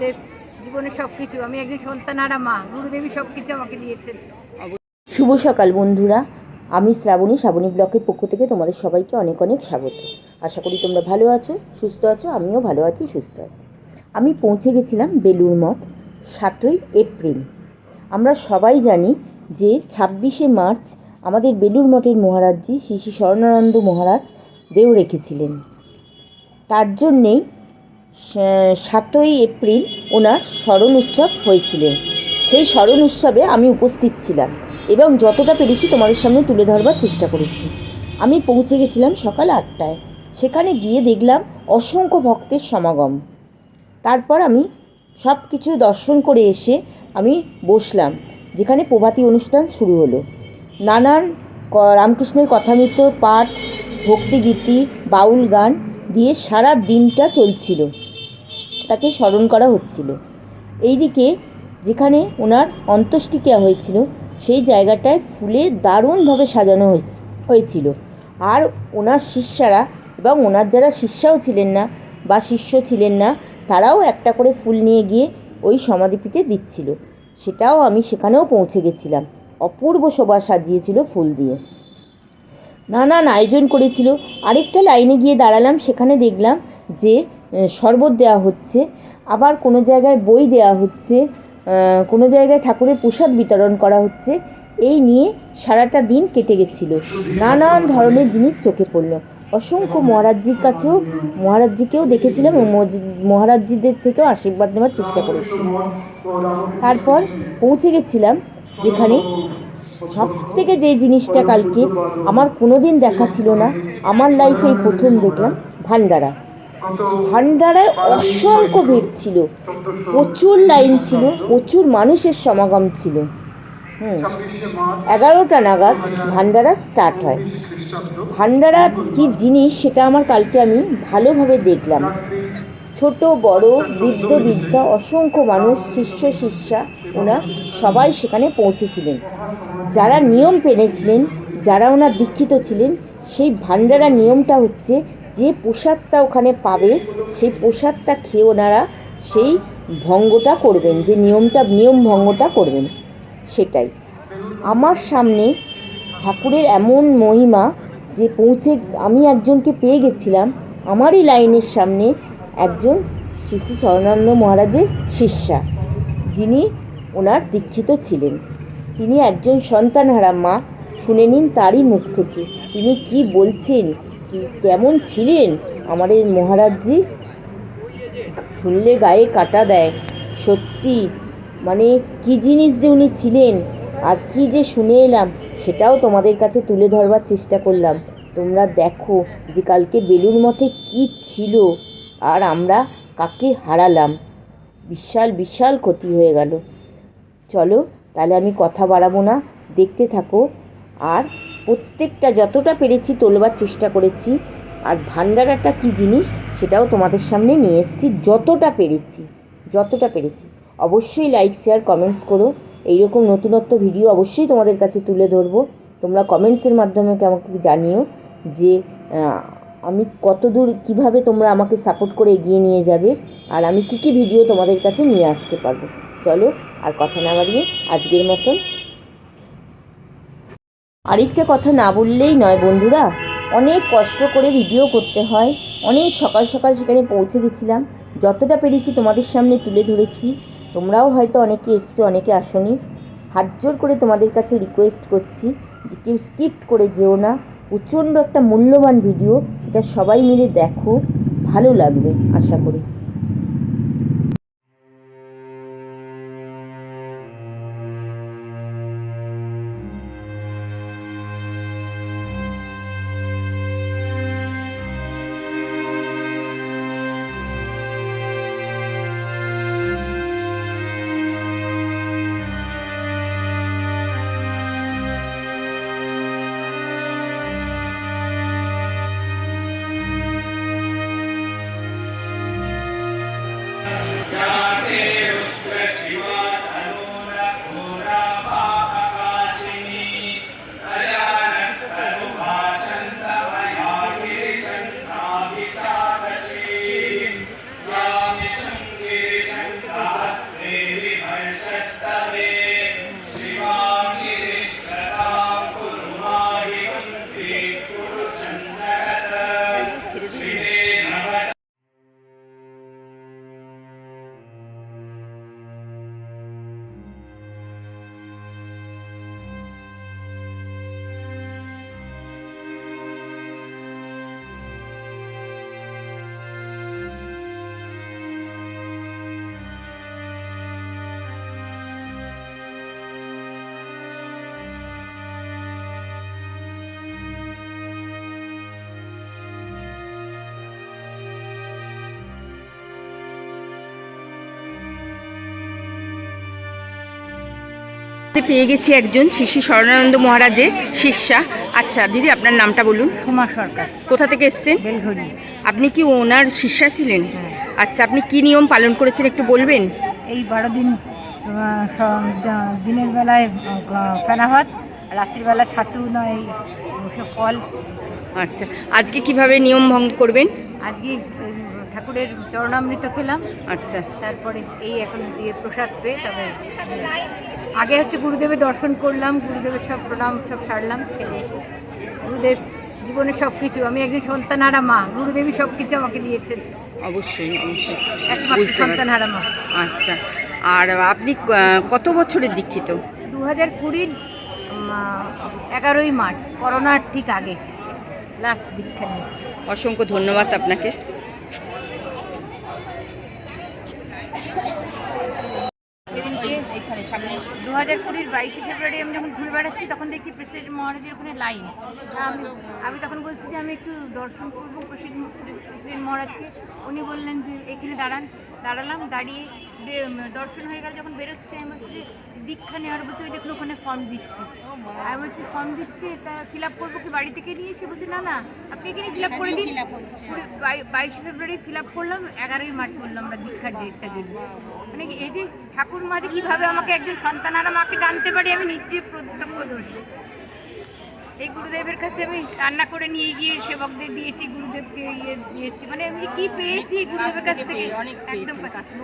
গুরুদেব জীবনে সব কিছু আমি একজন সন্তানারা মা। গুরুদেবী সব কিছু আমাকে দিয়েছেন। শুভ সকাল বন্ধুরা। আমি শ্রাবণী শ্রাবণী ব্লকের পক্ষ থেকে তোমাদের সবাইকে অনেক অনেক স্বাগত। আশা করি তোমরা ভালো আছো, সুস্থ আছো, আমিও ভালো আছি, সুস্থ আছি। আমি পৌঁছে গেছিলাম বেলুর মঠ সাতই এপ্রিল। আমরা সবাই জানি যে ছাব্বিশে মার্চ আমাদের বেলুর মঠের মহারাজজি শ্রী শ্রী স্বর্ণানন্দ মহারাজ দেও রেখেছিলেন। তার জন্যেই সাতই এপ্রিল ওনার স্মরণ উৎসব হয়েছিলেন সেই স্মরণ উৎসবে আমি উপস্থিত ছিলাম এবং যতটা পেরেছি তোমাদের সামনে তুলে ধরবার চেষ্টা করেছি। আমি পৌঁছে গেছিলাম সকাল আটটায়। সেখানে গিয়ে দেখলাম অসংখ্য ভক্তের সমাগম। তারপর আমি সব কিছু দর্শন করে এসে আমি বসলাম, যেখানে প্রভাতী অনুষ্ঠান শুরু হলো। নানান রামকৃষ্ণের কথামৃত পাঠ ভক্তিগীতি বাউল গান দিয়ে সারা দিনটা চলছিল। তাকে স্মরণ করা হচ্ছিল। এইদিকে যেখানে ওনার অন্ত্যেষ্টিক্রিয়া হয়েছিল, সেই জায়গাটায় ফুলে দারুণভাবে সাজানো হয়ে- হয়েছিল। আর ওনার শিষ্যারা এবং ওনার যারা শিষ্যাও ছিলেন না বা শিষ্য ছিলেন না, তারাও একটা করে ফুল নিয়ে গিয়ে ওই সমাধিপীঠে দিচ্ছিল। সেটাও আমি সেখানেও পৌঁছে গেছিলাম। অপূর্ব শোভা সাজিয়েছিল ফুল দিয়ে। নানান আয়োজন করেছিল। আরেকটা লাইনে গিয়ে দাঁড়ালাম, সেখানে দেখলাম যে শরবত দেওয়া হচ্ছে, আবার কোনো জায়গায় বই দেওয়া হচ্ছে কোনো জায়গায় ঠাকুরের প্রসাদ বিতরণ করা হচ্ছে, এই নিয়ে সারাটা দিন কেটে গেছিল। নানান ধরনের জিনিস চোখে পড়ল। অসংখ্য মহারাজজির কাছেও, মহারাজজিকেও দেখেছিলাম মহারাজজিদের থেকেও আশীর্বাদ নেওয়ার চেষ্টা করেছি। তারপর পৌঁছে গেছিলাম, যেখানে সব থেকে যে জিনিসটা কালকে আমার কোনোদিন দেখা ছিল না, আমার লাইফে এই প্রথম দেখলাম ভান্ডারা। ভান্ডারায় অসংখ্য ভিড় ছিল, প্রচুর লাইন ছিল, প্রচুর মানুষের সমাগম ছিল। হুম, এগারোটা নাগাদ ভান্ডারা স্টার্ট হয়। ভান্ডারা কি জিনিস সেটা আমার কালকে আমি ভালোভাবে দেখলাম। ছোট, বড়, বৃদ্ধ, বৃদ্ধা, অসংখ্য মানুষ, শিষ্য, শিষ্যা ওনার সবাই সেখানে পৌঁছেছিলেন। যারা নিয়ম পেনেছিলেন যারা ওনার দীক্ষিত ছিলেন, সেই ভান্ডারা নিয়মটা হচ্ছে যে প্রসাদটা ওখানে পাবে, সেই প্রসাদটা খেয়ে ওনারা সেই ভঙ্গটা করবেন, যে নিয়মটা, নিয়ম ভঙ্গটা করবেন, সেটাই। আমার সামনে ঠাকুরের এমন মহিমা যে পৌঁছে আমি একজনকে পেয়ে গেছিলাম, আমারই লাইনের সামনে একজন শ্রী শ্রী স্বর্ণানন্দ মহারাজের শিষ্যা, যিনি ওনার দীক্ষিত ছিলেন। তিনি একজন সন্তানহারা মা, শুনে নিন তারই মুখ থেকে। তিনি কি বলছেন? কি কেমন ছিলেন? আমাদের মহারাজজি শুনলে গায়ে কাটা দেয়। সত্যি? মানে কি জিনিস যে উনি ছিলেন? আর কি যে শুনে এলাম, সেটাও তোমাদের কাছে তুলে ধরবার চেষ্টা করলাম। তোমরা দেখো যে কালকে বেলুর মঠে কি ছিল। আর আমরা কাকে হারালাম? বিশাল বিশাল ক্ষতি হয়ে গেল। চলো, তাহলে আমি কথা বাড়াবো না। দেখতে থাকো। আর প্রত্যেকটা যতটা পেরেছি তোলবার চেষ্টা করেছি। আর ভান্ডারাটা কী জিনিস, সেটাও তোমাদের সামনে নিয়ে এসেছি। যতটা পেরেছি যতটা পেরেছি। অবশ্যই লাইক শেয়ার কমেন্টস করো। এইরকম নতুনত্ব ভিডিও অবশ্যই তোমাদের কাছে তুলে ধরবো। তোমরা কমেন্টসের মাধ্যমে আমাকে জানিও যে আমি কতদূর কীভাবে তোমরা আমাকে সাপোর্ট করে এগিয়ে নিয়ে যাবে আর আমি কী কী ভিডিও তোমাদের কাছে নিয়ে আসতে পারব? চলো আর কথা না বাড়িয়ে আজকের মতন। আরেকটা কথা না বললেই নয় বন্ধুরা, অনেক কষ্ট করে ভিডিও করতে হয়। অনেক সকাল সকাল সেখানে পৌঁছে গেছিলাম। যতটা পেরেছি তোমাদের সামনে তুলে ধরেছি। তোমরাও হয়তো অনেকে এসছো, অনেকে আসনি। হাত জোর করে তোমাদের কাছে রিকোয়েস্ট করছি যে কেউ স্কিপ করে যেও না। প্রচণ্ড একটা মূল্যবান ভিডিও এটা সবাই মিলে দেখো ভালো লাগবে আশা করি। 네, 제일 পেয়ে গেছি একজন শ্রী শ্রী স্বর্ণানন্দ মহারাজের শিষ্যা। আচ্ছা দিদি আপনার নামটা বলুন। সোমা সরকার। কোথা থেকে এসছেন? বেলঘড়ি। আপনি কি ওনার শিষ্যা ছিলেন? হ্যাঁ। আচ্ছা আপনি কি নিয়ম পালন করেছেন একটু বলবেন? এই বারো দিন দিনের বেলায় ফেনা ভাত রাত্রিবেলা ছাতু নয় ফল। আচ্ছা আজকে কীভাবে নিয়ম ভঙ্গ করবেন? আজকে ঠাকুরের চরণামৃত খেলাম। আচ্ছা। তারপরে এই এখন দিয়ে প্রসাদ পেয়ে তবে আগে হচ্ছে গুরুদেবের দর্শন করলাম গুরুদেবের সব প্রণাম সব সারলাম ফেলে এসে গুরুদেব জীবনে সব কিছু আমি একজন সন্তানহারা মা গুরুদেবী সব কিছু আমাকে দিয়েছেন। অবশ্যই অবশ্যই। একমাত্র। সন্তানহারা মা। আচ্ছা আর আপনি কত বছরের দীক্ষিত? দু হাজার কুড়ির এগারোই মার্চ করোনার ঠিক আগে লাস্ট দীক্ষা নিয়েছি। অসংখ্য ধন্যবাদ আপনাকে সেদিনকে এখানে সামনে। দু হাজার কুড়ির বাইশে ফেব্রুয়ারি আমি যখন ঘুরে বেড়াচ্ছি, তখন দেখছি প্রেসিডেন্ট মহারাজের ওখানে লাইন আমি আমি তখন বলছি যে আমি একটু দর্শন করব প্রেসিডেন্ট প্রেসিডেন্ট মহারাজকে। উনি বললেন যে, এখানে দাঁড়ান। দাঁড়ালাম, দাঁড়িয়ে দর্শন হয়ে গেল যখন বেরোচ্ছে আমি বলছি যে দীক্ষা নেওয়ার বলছি ওই দেখুন ওখানে ফর্ম দিচ্ছে। আমি বলছি ফর্ম দিচ্ছে তা ফিল আপ করব কি বাড়ি থেকে নিয়ে এসে? বলছে না না আপনি এখানে ফিল আপ করে দিন। বাইশে ফেব্রুয়ারি ফিল আপ করলাম এগারোই মার্চ বললাম আমরা দীক্ষার ডেটটা দিন। মানে এই যে ঠাকুর মা যে কীভাবে আমাকে একজন সন্তানারা মাকে টানতে পারি আমি নিজে প্রত্যক্ষদর্শী। এই গুরুদেবের কাছে আমি রান্না করে নিয়ে গিয়ে সেবকদের দিয়েছি, গুরুদেবকে ইয়ে দিয়েছি। মানে আমি কি পেয়েছি গুরুদেবের কাছ থেকে? একদম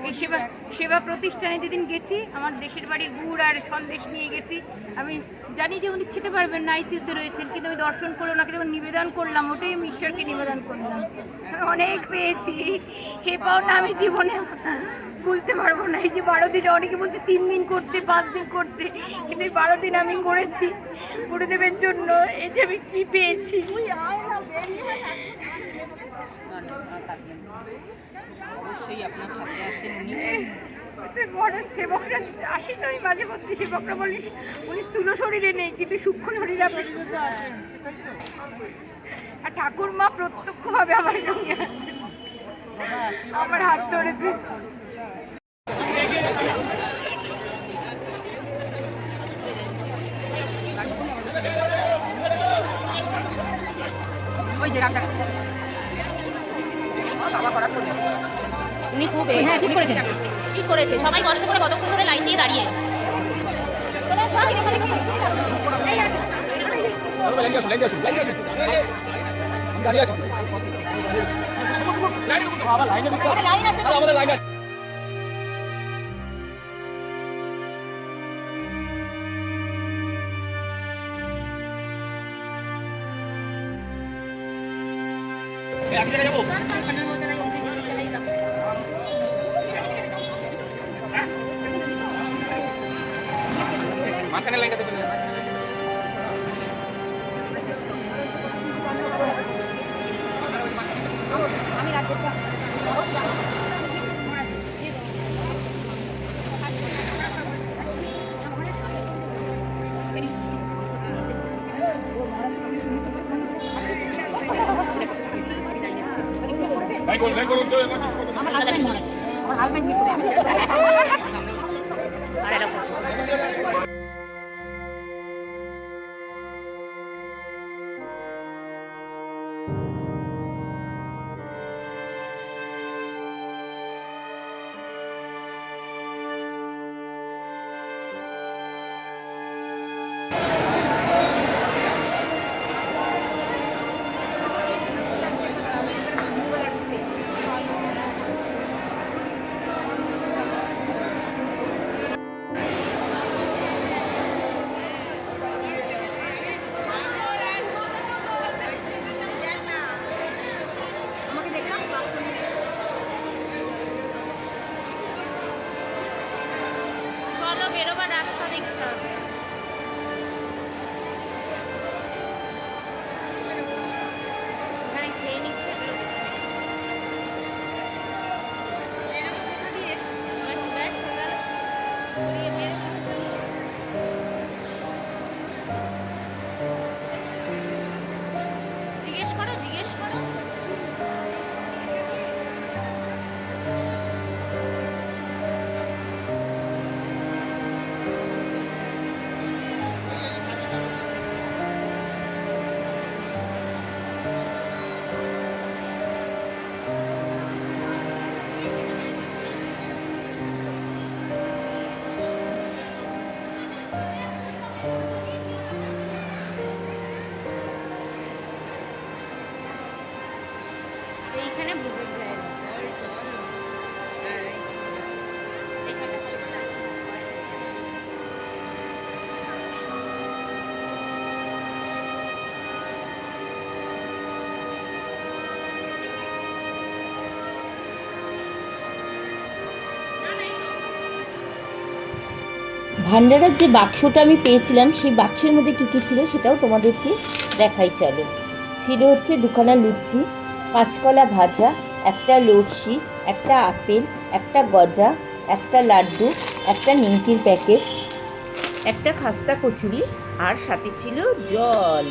এই সেবা সেবা প্রতিষ্ঠানে যেদিন গেছি, আমার দেশের বাড়ির গুড় আর সন্দেশ নিয়ে গেছি। আমি জানি যে উনি খেতে পারবেন না আইসিউতে রয়েছেন, কিন্তু আমি দর্শন করে ওনাকে যখন নিবেদন করলাম, ওটাই আমি ঈশ্বরকে নিবেদন করলাম। অনেক পেয়েছি। হে পাওনা আমি জীবনে ভুলতে পারব না। এই যে বারো দিনে অনেকে বলছে তিন দিন করতে পাঁচ দিন করতে। কিন্তু এই বারো দিন আমি করেছি গুরুদেবের জন্য। এই যে আমি কি পেয়েছি? অবশ্যই আপনার সাথে আছেন বড় সেবকরা আসি তো ওই মাঝে মধ্যে সেবকরা বলিস উনি স্থূল শরীরে নেই কিন্তু সূক্ষ্ম শরীরে আপনি আর ঠাকুর মা প্রত্যক্ষভাবে আমার সঙ্গে আমার হাত ধরেছে। ওই যে রাখা উনি খুব হ্যাঁ, ঠিক করেছেন। ঠিক করেছে। সবাই কষ্ট করে কতক্ষণ ধরে লাইন দিয়ে দাঁড়িয়ে। আমার আমার হাজবেন্ড বেরোবার রাস্তা দেখতে হবে। না ভান্ডারের যে বাক্সটা আমি পেয়েছিলাম, সেই বাক্সের মধ্যে কী কী ছিল সেটাও তোমাদেরকে দেখাই চলে। ছিল হচ্ছে দুখানা লুচি কাঁচকলা ভাজা, একটা লস্যি, একটা আপেল, একটা গজা, একটা লাড্ডু, একটা নিমকির প্যাকেট, একটা খাস্তা কচুরি আর সাথে ছিল জল।